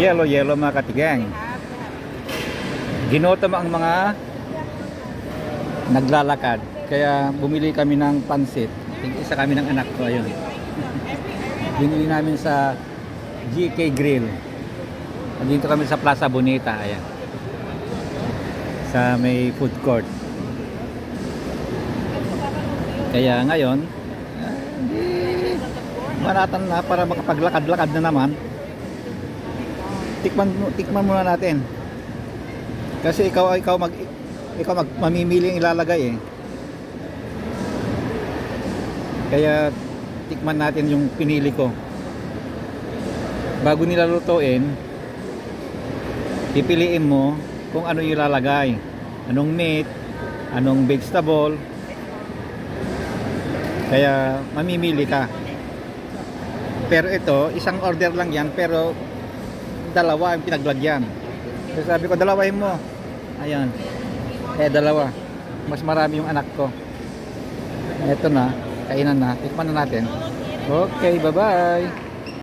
Yellow, yellow mga katigang. Ginutom ang mga naglalakad. Kaya bumili kami ng pansit. Isa kami ng anak ko, ayun. Binili namin sa GK Grill. Dito kami sa Plaza Bonita, ayan. Sa may food court. Kaya ngayon, ah, hindi manatan na para makapaglakad-lakad na naman. Tikman tikman muna natin. Kasi ikaw ikaw mag ikaw mag mamimili ang ilalagay eh. Kaya tikman natin yung pinili ko. Bago nila lutuin, pipiliin mo kung ano yung ilalagay. Anong meat, anong vegetable. Kaya mamimili ka. Pero ito, isang order lang yan pero dalawa ang pinaglagyan. So sabi ko, dalawahin mo. Ayan. Kaya dalawa. Mas marami yung anak ko. Ito na. Kainan na. Tikman na natin. Okay, bye-bye.